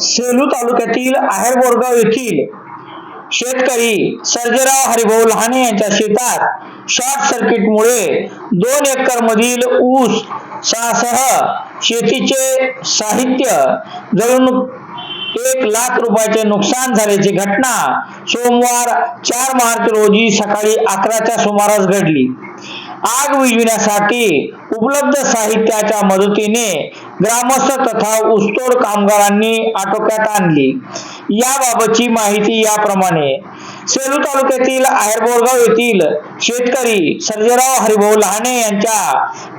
सेलू तालुक्यातील आहेर बोरगाव येथील शेतकरी सर्जेराव हरिभाऊ लहाने यांच्या शेतात शॉर्ट सर्किटमुळे दोन एकर मधील ऊस सह शेतीचे साहित्य जळून एक लाख रुपयाचे नुकसान झाल्याची घटना सोमवार चार मार्च रोजी सकाळी अकराच्या सुमारास घडली. आग विझविण्यासाठी उपलब्ध साहित्याच्या मदतीने ग्रामस्थ तथा ऊसतोड कामगारांनी आटोक्यात आणली. याबाबतची माहिती याप्रमाणे सेलू तालुक्यातील आहेरबोरगाव येथील शेतकरी सर्जेराव हरिभाऊ लहाने यांच्या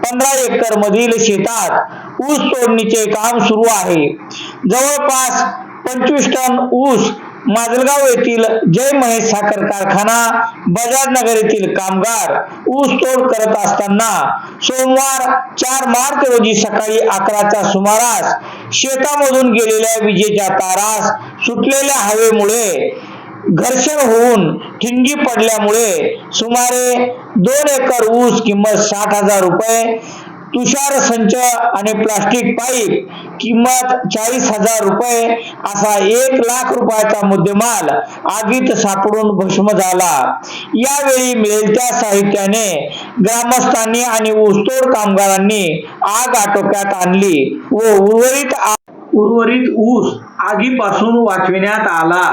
पंधरा एकर मधील शेतात ऊस तोडणीचे काम सुरू आहे. जवळपास पंचवीस टन ऊस माजलगाव येथील जय महेश साखर कारखाना बजाज नगर येथील कामगार ऊस तोड करत असताना सोमवार चार मार्च रोजी सकाळी अकराच्या सुमारास शेतामधून गेलेल्या विजेच्या तारास सुटलेल्या हवेमुळे घर्षण होऊन ठिणगी पडल्यामुळे सुमारे दोन एकर ऊस किंमत साठ हजार रुपये तुषार संच आणि प्लास्टिक पाईप किंमत चाळीस हजार रुपये असा एक लाख रुपयाचा मुद्देमाल आगीत सापडून भस्म झाला. यावेळी मिळेल त्या साहित्याने ग्रामस्थांनी आणि ऊसतोड कामगारांनी आग आटोक्यात आणली व उर्वरित उर्वरित ऊस आगीपासून वाचविण्यात आला.